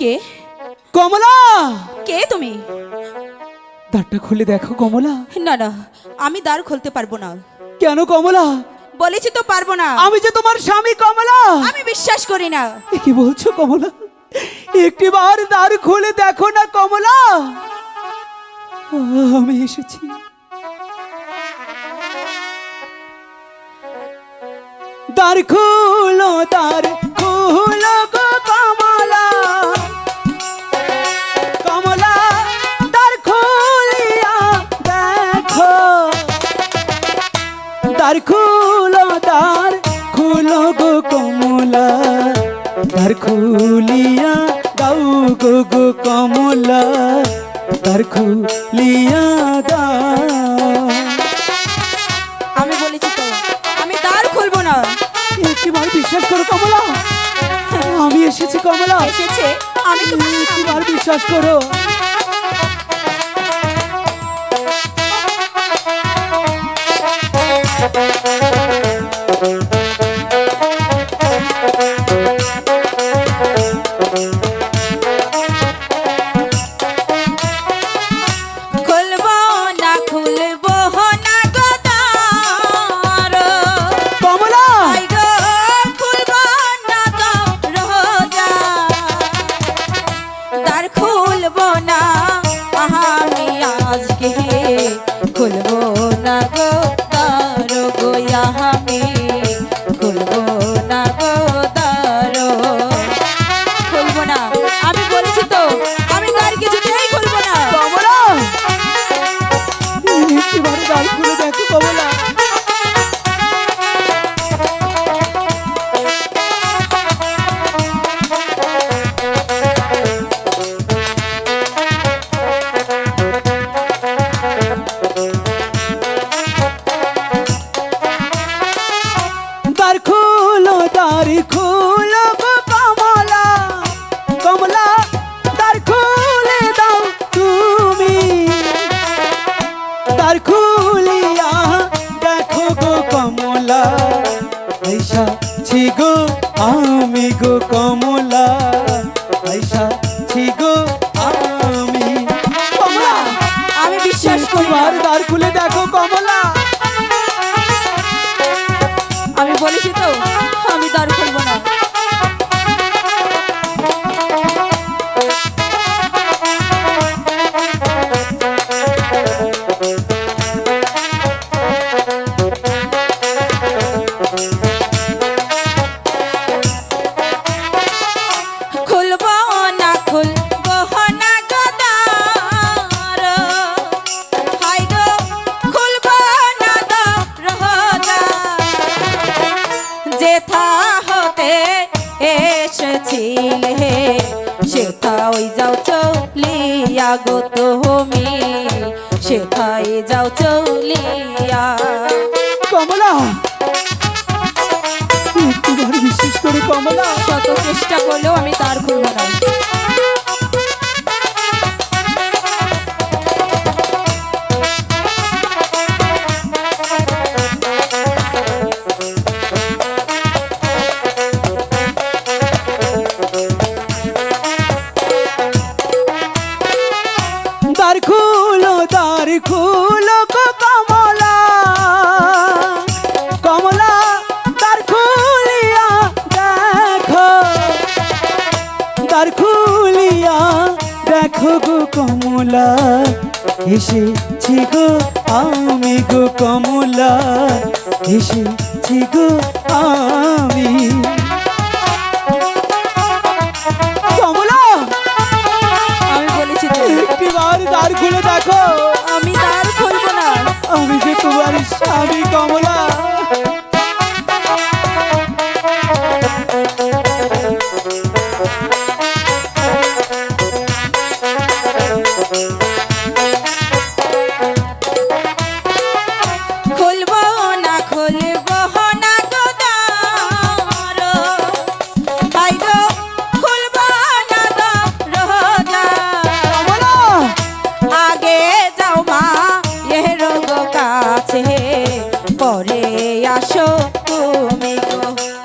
কে? কমলা! কে তুমি? দ্বারটা খুলে দেখো কমলা। না না আমি দ্বার খুলতে পারব না। কেন কমলা? বলেছি তো পারব না। আমি যে তোমার স্বামী কমলা! আমি বিশ্বাস করি না। এ কি বলছো কমলা? একটি বার দ্বার খুলে দেখো না কমলা! আমি এসেছি। দ্বার খুলো দ্বার দ্বার খুলো দ্বার খুলো গো কমলা। দ্বার খুলিয়া দাও গো গো কমলা। দ্বার খুলিয়া দাও। আমি বলেছি তো আমি দ্বার খুলবো না। একটিবার বিশ্বাস করো কমলা। আমি এসেছি কমলা। এসেছে আমি তোমার বিশ্বাস করো। খুলবো দ্বার খুলিয়া দেখো গো কমলা। আইসা ছি গো আমি গো কমলা। আইসা এসেছিলে সেথা ওই যাও চলিয়া গো তুমি সেথায় যাও চলিয়া। কমলা! একটিবার বিশ্বাস করে কমলা। শত চেষ্টা করলেও আমি তার খুলবো গো কমলা এসেছি গো আমি গো কমলা এসেছি গো আমি। কমলা! আমি বলেছি একটিবার দ্বার খুলে দেখো। আমি তার খুলবো না। আমি যে তোমার স্বামী কমলা। ঘরে আসো তুমি গো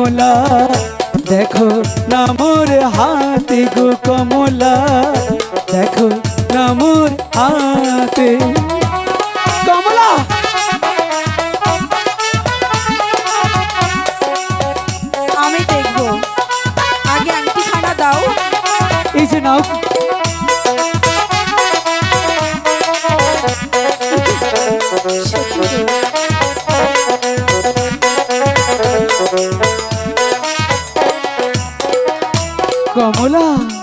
কমলা। দেখো না মোর হাতে গো কমলা। দেখো না মোর হাতে। কমলা! আমি দেখব। আগে আংটি খানা দাও। এই যে নাও। Thank you. কমলা।